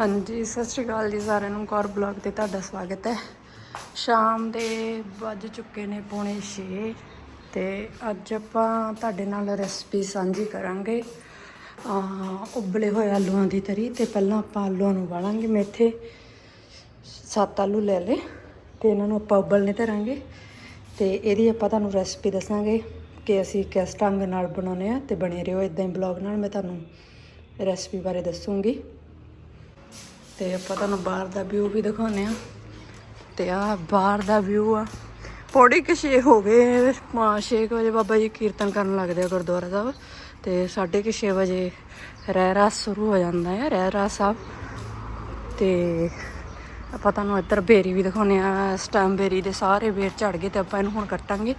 ਹਾਂਜੀ, ਸਤਿ ਸ਼੍ਰੀ ਅਕਾਲ ਜੀ ਸਾਰਿਆਂ ਨੂੰ। ਕੌਰ ਬਲੌਗ ਤੇ ਤੁਹਾਡਾ ਸਵਾਗਤ ਹੈ। ਸ਼ਾਮ ਦੇ ਵੱਜ ਚੁੱਕੇ ਨੇ ਪੌਣੇ 6 ਤੇ ਅੱਜ ਆਪਾਂ ਤੁਹਾਡੇ ਨਾਲ ਰੈਸਪੀ ਸਾਂਝੀ ਕਰਾਂਗੇ। ਉਬਲੇ ਹੋਏ ਆਲੂਆਂ ਦੀ ਤਰੀ ਤੇ ਪਹਿਲਾਂ ਆਪਾਂ ਆਲੂਆਂ ਨੂੰ ਵਾਲਾਂਗੇ ਮੇਥੇ। ਸੱਤ ਆਲੂ ਲੈ ਲਏ ਤੇ ਇਹਨਾਂ ਨੂੰ ਆਪਾਂ ਉਬਲਨੇ ਧਰਾਂਗੇ। ਤੇ ਇਹਦੀ ਆਪਾਂ ਤੁਹਾਨੂੰ ਰੈਸਪੀ ਦੱਸਾਂਗੇ ਕਿ ਅਸੀਂ ਕਿਸ ਢੰਗ ਨਾਲ ਬਣਾਉਨੇ ਆ ਤੇ ਬਣੇ ਰਹੋ ਇਦਾਂ ਹੀ ਬਲੌਗ ਨਾਲ। ਮੈਂ ਤੁਹਾਨੂੰ ਰੈਸਪੀ ਬਾਰੇ ਦੱਸੂੰਗੀ। ਤੇ ਆਪਾਂ ਤੁਹਾਨੂੰ ਬਾਹਰ ਦਾ ਵਿਊ ਵੀ ਦਿਖਾਉਂਦੇ ਆ ਤੇ ਆ ਬਾਹਰ ਦਾ ਵਿਊ ਆ। ਪੌੜੀ ਕਿ ਛੇ ਹੋ ਗਏ 6 ਵਜੇ ਬਾਬਾ ਜੀ ਕੀਰਤਨ ਕਰਨ ਲੱਗਦੇ ਆ ਗੁਰਦੁਆਰਾ ਸਾਹਿਬ। ਤੇ 6:30 ਵਜੇ ਰਹਿ ਰਹਿਰਾਸ ਸ਼ੁਰੂ ਹੋ ਜਾਂਦਾ ਹੈ ਰਹਿਰਾਸ ਸਾਹਿਬ। ਤੇ ਆਪਾਂ ਤੁਹਾਨੂੰ ਇੱਧਰ ਬੇਰੀ ਵੀ ਦਿਖਾਉਂਦੇ ਆ ਇਸ ਟਾਈਮ ਬੇਰੀ ਦੇ ਸਾਰੇ ਵੇਰ ਝੜ ਗਏ ਤੇ ਆਪਾਂ ਇਹਨੂੰ ਹੁਣ ਕੱਟਾਂਗੇ।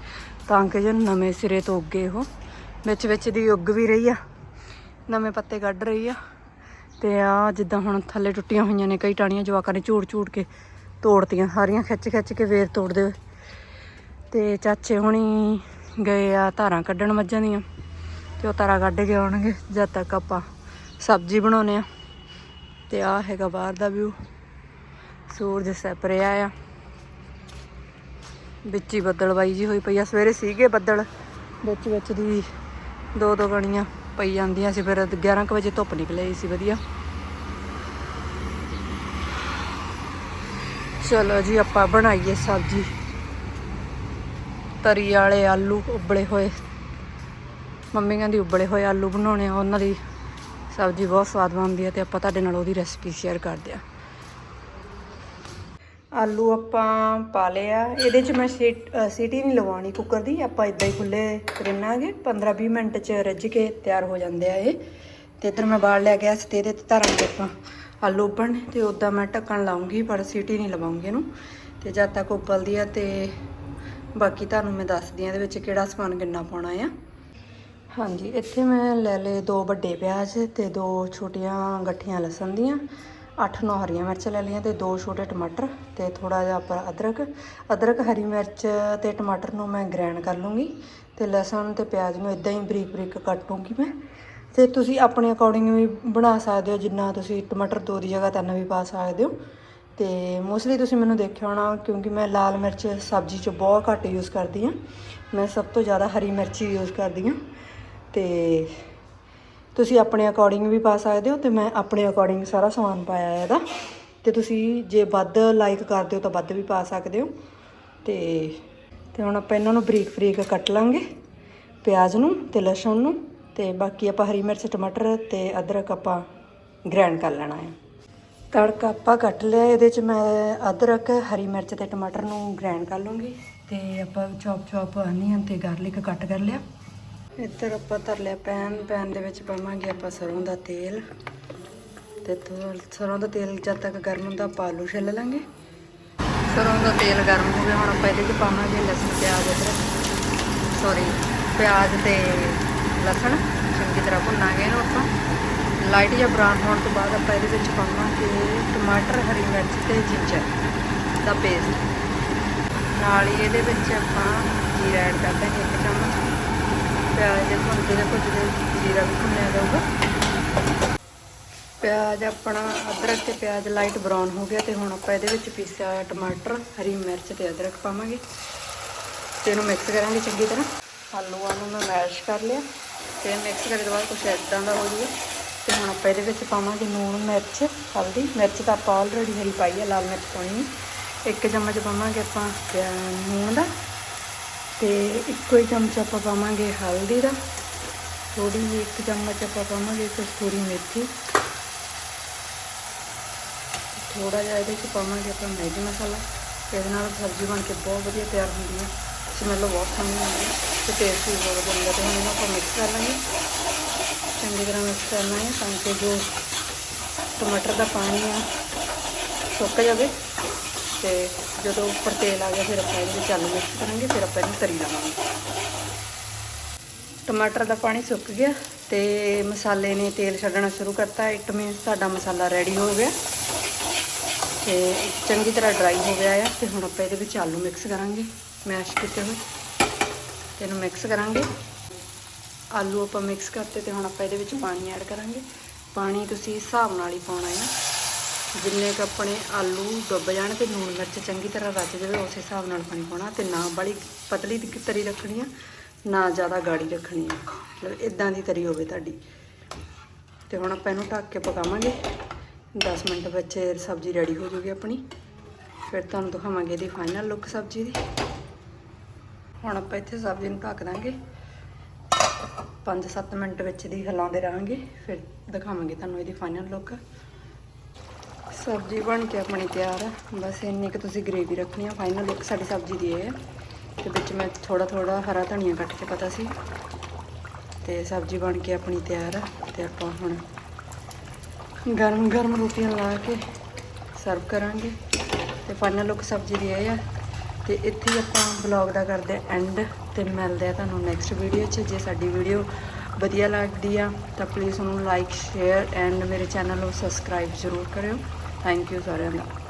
ਤਾਂ ਕਿ ਜੋ ਨਵੇਂ ਸਿਰੇ ਤੋਂ ਉੱਗੇ ਉਹ। ਵਿੱਚ ਵਿੱਚ ਦੀ ਉੱਗ ਵੀ ਰਹੀ ਆ। ਨਵੇਂ ਪੱਤੇ ਕੱਢ ਰਹੀ ਆ। ਤੇ ਆ ਜਿੱਦਾਂ ਹੁਣ ਥੱਲੇ ਟੁੱਟੀਆਂ ਹੋਈਆਂ ਨੇ, ਕਈ ਟਾਣੀਆਂ ਜਵਾਕਾਂ ਨੇ ਝੂੜ ਝੂੜ ਕੇ ਤੋੜਤੀਆਂ ਸਾਰੀਆਂ ਖਿੱਚ ਖਿੱਚ ਕੇ ਵੇਰ ਤੋੜਦੇ ਹੋਏ। ਤੇ ਚਾਚੇ ਹੁਣੀ ਗਏ ਆ ਧਾਰਾਂ ਕੱਢਣ ਮੱਝਾਂ ਦੀਆਂ, ਤੇ ਉਹ ਧਾਰਾਂ ਕੱਢ ਕੇ ਆਉਣਗੇ, ਜਦ ਤੱਕ ਆਪਾਂ ਸਬਜ਼ੀ ਬਣਾਉਨੇ ਆ ਤੇ ਆ ਹੈਗਾ ਬਾਹਰ ਦਾ ਵਿਊ ਸੂਰਜ ਸੈਪ ਰਿਹਾ ਆ। ਵਿੱਚ ਹੀ ਬੱਦਲਵਾਈ ਜੀ ਹੋਈ ਪਈ ਆ, ਸਵੇਰੇ ਸੀਗੇ ਬੱਦਲ, ਵਿੱਚ ਵਿੱਚ ਦੀ ਦੋ ਦੋ ਗਣੀਆਂ ਪਈ ਜਾਂਦੀਆਂ ਸੀ, ਫਿਰ 11 ਕੁ ਵਜੇ ਧੁੱਪ ਨਿਕਲੇ ਸੀ ਵਧੀਆ। ਚਲੋ ਜੀ, ਆਪਾਂ ਬਣਾਈਏ ਸਬਜ਼ੀ। ਤਰੀ ਵਾਲੇ ਆਲੂ ਉਬਲੇ ਹੋਏ। ਮੰਮੀ ਕਹਿੰਦੀ ਉਬਲੇ ਹੋਏ ਆਲੂ ਬਣਾਉਣੇ ਆ, ਉਹਨਾਂ ਦੀ ਸਬਜ਼ੀ ਬਹੁਤ ਸਵਾਦ ਬਣਦੀ ਹੈ ਤੇ ਆਪਾਂ ਤੁਹਾਡੇ ਨਾਲ ਉਹਦੀ ਰੈਸਪੀ ਸ਼ੇਅਰ ਕਰਦੇ ਆ। ਆਲੂ ਆਪਾਂ ਪਾ ਲਿਆ ਇਹਦੇ 'ਚ ਮੈਂ ਸੀਟੀ ਨਹੀਂ ਲਵਾਉਣੀ ਕੁੱਕਰ ਦੀ। ਆਪਾਂ ਇਦਾਂ ਹੀ ਖੁੱਲੇ ਰਿੰਨਾਂਗੇ 15-20 ਮਿੰਟ 'ਚ ਰੱਜ ਕੇ ਤਿਆਰ ਹੋ ਜਾਂਦੇ ਆ ਇਹ। ਤੇ ਇੱਧਰ ਮੈਂ ਬਾਲ ਲਿਆ ਗਿਆ ਸੀ ਤੇ ਇਹਦੇ ਤੇ ਧਰਾਂਗੇ ਆਪਾਂ। ਆਲੂ ਉਬਲਣ ਤੇ ਉਦਾਂ ਮੈਂ ਢੱਕਣ ਲਾਉਂਗੀ, ਪਰ ਸੀਟੀ ਨਹੀਂ ਲਵਾਉਂਗੀ ਇਹਨੂੰ। ਤੇ ਜਦ ਤੱਕ ਉਬਲਦੀ ਆ ਤੇ ਬਾਕੀ ਤੁਹਾਨੂੰ ਮੈਂ ਦੱਸਦੀ ਆ ਇਹਦੇ ਵਿੱਚ ਕਿਹੜਾ ਸਮਾਨ ਕਿੰਨਾ ਪਾਉਣਾ ਆ। ਹਾਂਜੀ, ਇੱਥੇ ਮੈਂ ਲੈ ਲਏ ਦੋ ਵੱਡੇ ਪਿਆਜ਼ ਤੇ ਦੋ ਛੋਟੀਆਂ ਗੱਠੀਆਂ ਲਸਣ ਦੀਆਂ। 8-9 ਹਰੀਆਂ ਮਿਰਚ ਲੈ ਲਈਆਂ ਤੇ ਦੋ ਛੋਟੇ ਟਮਾਟਰ ਤੇ ਥੋੜਾ ਜਿਹਾ ਪਰ ਅਦਰਕ। ਅਦਰਕ, ਹਰੀ ਮਿਰਚ ਤੇ ਟਮਾਟਰ ਨੂੰ ਮੈਂ ਗ੍ਰਾਈਂਡ ਕਰ ਲੂੰਗੀ ਤੇ ਲਸਣ ਤੇ ਪਿਆਜ਼ ਨੂੰ ਇਦਾਂ ਹੀ ਬਰੀਕ ਬਰੀਕ ਕੱਟ ਮੈਂ। ਤੇ ਤੁਸੀਂ ਆਪਣੇ ਅਕੋਰਡਿੰਗ ਵੀ ਬਣਾ ਸਕਦੇ ਹੋ, ਜਿੰਨਾ ਤੁਸੀਂ ਟਮਾਟਰ ਦੋ ਦੀ ਜਗ੍ਹਾ ਤਿੰਨ ਵੀ ਪਾ ਸਕਦੇ ਹੋ। ਤੇ ਮੋਸਟਲੀ ਤੁਸੀਂ ਮੈਨੂੰ ਦੇਖਿਆ ਹੋਣਾ, ਕਿਉਂਕਿ ਮੈਂ ਲਾਲ ਮਿਰਚ ਸਬਜ਼ੀ 'ਚ ਬਹੁਤ ਘੱਟ ਯੂਜ਼ ਕਰਦੀ ਹਾਂ। ਮੈਂ ਸਭ ਤੋਂ ਜ਼ਿਆਦਾ ਹਰੀ ਮਿਰਚ ਹੀ ਯੂਜ਼ ਕਰਦੀ ਹਾਂ। ਤੇ ਤੁਸੀਂ ਆਪਣੇ ਅਕੋਰਡਿੰਗ ਵੀ ਪਾ ਸਕਦੇ ਹੋ ਤੇ ਮੈਂ ਆਪਣੇ ਅਕੋਰਡਿੰਗ ਸਾਰਾ ਸਮਾਨ ਪਾਇਆ ਹੈ ਇਹਦਾ। ਤੇ ਤੁਸੀਂ ਜੇ ਵੱਧ ਲਾਈਕ ਕਰਦੇ ਹੋ ਤਾਂ ਵੱਧ ਵੀ ਪਾ ਸਕਦੇ ਹੋ। ਤੇ ਤੇ ਹੁਣ ਆਪਾਂ ਇਹਨਾਂ ਨੂੰ ਬਰੀਕ ਬਰੀਕ ਕੱਟ ਲਾਂਗੇ। ਪਿਆਜ਼ ਨੂੰ ਤੇ ਲਸਣ ਨੂੰ। ਤੇ ਬਾਕੀ ਆਪਾਂ ਹਰੀ ਮਿਰਚ, ਟਮਾਟਰ ਤੇ ਅਦਰਕ ਆਪਾਂ ਗ੍ਰਾਈਂਡ ਕਰ ਲੈਣਾ ਹੈ। ਤੜਕਾ ਆਪਾਂ ਕੱਟ ਲਿਆ, ਇਹਦੇ ਚ ਮੈਂ ਅਦਰਕ, ਹਰੀ ਮਿਰਚ ਤੇ ਟਮਾਟਰ ਨੂੰ ਗ੍ਰਾਈਂਡ ਕਰ ਲੂੰਗੀ ਤੇ ਆਪਾਂ ਚੌਪ ਚੌਪ ਅਨੀਅਨ ਤੇ ਗਾਰਲਿਕ ਕੱਟ ਕਰ ਲਿਆ। ਇੱਧਰ ਆਪਾਂ ਧਰ ਲਿਆ ਪੈਨ ਪੈਨ ਦੇ ਵਿੱਚ ਪਾਵਾਂਗੇ ਆਪਾਂ ਸਰੋਂ ਦਾ ਤੇਲ। ਤੇ ਥੋੜ੍ਹਾ ਸਰੋਂ ਦਾ ਤੇਲ ਜਦ ਤੱਕ ਗਰਮ ਹੁੰਦਾ, ਆਪਾਂ ਆਲੂ ਛਿੱਲ ਲਾਂਗੇ। ਸਰੋਂ ਦਾ ਤੇਲ ਗਰਮ ਹੋ ਗਿਆ, ਹੁਣ ਆਪਾਂ ਇਹਦੇ 'ਚ ਪਾਵਾਂਗੇ ਲਸਣ, ਪਿਆਜ਼, ਅਦਰਕ। ਸੌਰੀ ਪਿਆਜ਼ ਤੇ ਲਸਣ ਚੰਗੀ ਤਰ੍ਹਾਂ ਭੁੰਨਾਂਗੇ ਇਹਨੂੰ ਆਪਾਂ ਲਾਈਟ ਜਾਂ ਬਰਾਊਨ ਹੋਣ ਤੋਂ ਬਾਅਦ ਆਪਾਂ ਇਹਦੇ ਵਿੱਚ ਪਾਵਾਂਗੇ ਟਮਾਟਰ, ਹਰੀ ਮਿਰਚ ਤੇ ਜਿੰਜਰ ਦਾ ਪੇਸਟ ਨਾਲ ਹੀ ਇਹਦੇ ਵਿੱਚ ਆਪਾਂ ਜੀਰਾ ਐਡ ਕਰ ਦਾਂਗੇ ਇੱਕ ਚਮਚ। ਪਿਆਜ਼ ਦੇ ਭੁੰਨਦੇ ਦੇ ਭੁੱਜਦੇ ਜੀਰਾ ਵੀ ਭੁੰਨਿਆ ਜਾਊਗਾ। ਪਿਆਜ਼ ਆਪਣਾ, ਅਦਰਕ ਤੇ ਪਿਆਜ਼ ਲਾਈਟ ਬਰਾਊਨ ਹੋ ਗਿਆ ਤੇ ਹੁਣ ਆਪਾਂ ਇਹਦੇ ਵਿੱਚ ਪੀਸਿਆ ਹੋਇਆ ਟਮਾਟਰ, ਹਰੀ ਮਿਰਚ ਤੇ ਅਦਰਕ ਪਾਵਾਂਗੇ। ਤੇ ਇਹਨੂੰ ਮਿਕਸ ਕਰਾਂਗੇ ਚੰਗੀ ਤਰ੍ਹਾਂ। ਆਲੂਆਂ ਨੂੰ ਮੈਂ ਮੈਸ਼ ਕਰ ਲਿਆ। ਤੇ ਮਿਕਸ ਕਰਨ ਤੋਂ ਬਾਅਦ ਕੁਛ ਇਦਾਂ ਦਾ ਹੋ ਜੂਗਾ ਤੇ ਹੁਣ ਆਪਾਂ ਇਹਦੇ ਵਿੱਚ ਪਾਵਾਂਗੇ ਨੂਣ ਮਿਰਚ, ਹਲਦੀ। ਮਿਰਚ ਤਾਂ ਆਪਾਂ ਆਲਰੇਡੀ ਹਰੀ ਪਾਈ ਹੈ ਲਾਲ ਮਿਰਚ ਪਾਉਣੀ ਇੱਕ ਚਮਚ ਪਾਵਾਂਗੇ ਆਪਾਂ ਪਿਆ- ਨੂਣ ਦਾ। ਤੇ ਇੱਕੋ ਹੀ ਚਮਚ ਆਪਾਂ ਪਾਵਾਂਗੇ ਹਲਦੀ ਦਾ। ਥੋੜੀ ਜਿਹੀ ਇੱਕ ਚਮਚ ਆਪਾਂ ਪਾਵਾਂਗੇ ਕਸਤੂਰੀ ਮੇਥੀ। ਥੋੜਾ ਜਿਹਾ ਇਹਦੇ ਚ ਪਾਵਾਂਗੇ ਆਪਾਂ ਮੈਗੀ ਮਸਾਲਾ। ਇਹਦੇ ਨਾਲ ਸਬਜ਼ੀ ਬਣ ਕੇ ਬਹੁਤ ਵਧੀਆ ਤਿਆਰ ਹੁੰਦੀ ਹੈ ਸਮੈਲ ਬਹੁਤ ਸੋਹਣੀ ਆਉਂਦੀ ਹੈ। ਤੇ ਟੇਸਟ ਵੀ ਬਹੁਤ ਵਧੀਆ ਹੁੰਦਾ ਤੇ ਹੁਣ ਇਹਨੂੰ ਆਪਾਂ ਮਿਕਸ ਕਰ ਲਾਂਗੇ। ਚੰਗੀ ਤਰ੍ਹਾਂ ਮਿਕਸ ਕਰਨਾ ਹੈ ਤਾਂ ਕਿ ਜੋ ਟਮਾਟਰ ਦਾ ਪਾਣੀ ਆ, ਸੁੱਕ ਜਾਵੇ। ਤੇ ਜਦੋਂ ਉੱਪਰ ਤੇਲ ਆ ਗਿਆ, ਫਿਰ ਆਪਾਂ ਇਹਦੇ ਵਿੱਚ ਆਲੂ ਮਿਕਸ ਕਰਾਂਗੇ, ਫਿਰ ਆਪਾਂ ਇਹਨੂੰ ਤਰੀ ਲਾਵਾਂਗੇ। ਟਮਾਟਰ ਦਾ ਪਾਣੀ ਸੁੱਕ ਗਿਆ ਤੇ ਮਸਾਲੇ ਨੇ ਤੇਲ ਛੱਡਣਾ ਸ਼ੁਰੂ ਕਰਤਾ। ਇਟ ਮੀਨਸ ਸਾਡਾ ਮਸਾਲਾ ਰੈਡੀ ਹੋ ਗਿਆ। ਤੇ ਚੰਗੀ ਤਰ੍ਹਾਂ ਡਰਾਈ ਹੋ ਗਿਆ ਆ। ਤੇ ਹੁਣ ਆਪਾਂ ਇਹਦੇ ਵਿੱਚ ਆਲੂ ਮਿਕਸ ਕਰਾਂਗੇ। ਮੈਸ਼ ਕੀਤੇ ਹੋਏ। ਤੇ ਇਹਨੂੰ ਮਿਕਸ ਕਰਾਂਗੇ। ਆਲੂ ਆਪਾਂ ਮਿਕਸ ਕਰਤੇ ਤੇ ਹੁਣ ਆਪਾਂ ਇਹਦੇ ਵਿੱਚ ਪਾਣੀ ਐਡ ਕਰਾਂਗੇ। ਪਾਣੀ ਤੁਸੀਂ ਹਿਸਾਬ ਨਾਲ ਹੀ ਪਾਉਣਾ ਹੈ। ਜਿੰਨੇ ਕ ਆਪਣੇ ਆਲੂ ਡੁੱਬ ਜਾਣ ਤੇ ਲੂਣ ਮਿਰਚ ਚੰਗੀ ਤਰ੍ਹਾਂ ਰਚ ਜਾਵੇ, ਉਸ ਹਿਸਾਬ ਨਾਲ ਪਾਣੀ ਪਾਉਣਾ ਤੇ ਨਾ ਬੜੀ ਪਤਲੀ ਦੀ ਤਰੀ ਰੱਖਣੀ ਆ, ਨਾ ਜ਼ਿਆਦਾ ਗਾੜੀ ਰੱਖਣੀ ਆ। ਮਤਲਬ ਇਦਾਂ ਦੀ ਤਰੀ ਹੋਵੇ ਤੁਹਾਡੀ। ਤੇ ਹੁਣ ਆਪਾਂ ਇਹਨੂੰ ਢੱਕ ਕੇ ਪਕਾਵਾਂਗੇ। 10 ਮਿੰਟ ਵਿੱਚ ਸਬਜ਼ੀ ਰੈਡੀ ਹੋ ਜੂਗੀ ਆਪਣੀ। ਫਿਰ ਤੁਹਾਨੂੰ ਦਿਖਾਵਾਂਗੇ ਇਹਦੀ ਫਾਈਨਲ ਲੁੱਕ ਸਬਜ਼ੀ ਦੀ। ਹੁਣ ਆਪਾਂ ਇੱਥੇ ਸਬਜ਼ੀ ਨੂੰ ਢੱਕ ਦਾਂਗੇ। 5-7 ਮਿੰਟ ਵਿੱਚ ਦੀ ਹਿਲਾਉਂਦੇ ਰਹਾਂਗੇ, ਫਿਰ ਦਿਖਾਵਾਂਗੇ ਤੁਹਾਨੂੰ ਇਹਦੀ ਫਾਈਨਲ ਲੁੱਕ ਸਬਜ਼ੀ ਬਣ ਕੇ ਆਪਣੀ ਤਿਆਰ ਹੈ ਬਸ ਇੰਨੀ ਕੁ ਤੁਸੀਂ ਗ੍ਰੇਵੀ ਰੱਖਣੀ ਆ। ਫਾਈਨਲ ਲੁੱਕ ਸਾਡੀ ਸਬਜ਼ੀ ਦੀ ਇਹ ਹੈ ਤੇ ਵਿੱਚ ਮੈਂ ਥੋੜਾ ਥੋੜਾ ਹਰਾ ਧਨੀਆ ਕੱਟ ਕੇ ਪਤਾ ਸੀ। ਤੇ ਸਬਜ਼ੀ ਬਣ ਕੇ ਆਪਣੀ ਤਿਆਰ ਹੈ ਤੇ ਆਪਾਂ ਹੁਣ ਗਰਮ ਗਰਮ ਰੋਟੀਆਂ ਲਾ ਕੇ ਸਰਵ ਕਰਾਂਗੇ। ਤੇ ਫਾਈਨਲ ਲੁੱਕ ਸਬਜ਼ੀ ਦੀ ਇਹ ਆ। ਤੇ ਇੱਥੇ ਹੀ ਆਪਾਂ ਬਲੌਗ ਦਾ ਕਰਦੇ ਐਂਡ ਤੇ ਮਿਲਦੇ ਆ ਤੁਹਾਨੂੰ ਨੈਕਸਟ ਵੀਡੀਓ 'ਚ। ਜੇ ਸਾਡੀ ਵੀਡੀਓ ਵਧੀਆ ਲੱਗਦੀ ਆ, ਤਾਂ ਪਲੀਜ਼ ਉਹਨੂੰ ਲਾਈਕ ਸ਼ੇਅਰ ਐਂਡ ਮੇਰੇ ਚੈਨਲ ਨੂੰ ਸਬਸਕ੍ਰਾਈਬ ਜ਼ਰੂਰ ਕਰਿਓ। ਥੈਂਕ ਯੂ ਸਾਰਿਆਂ ਦਾ।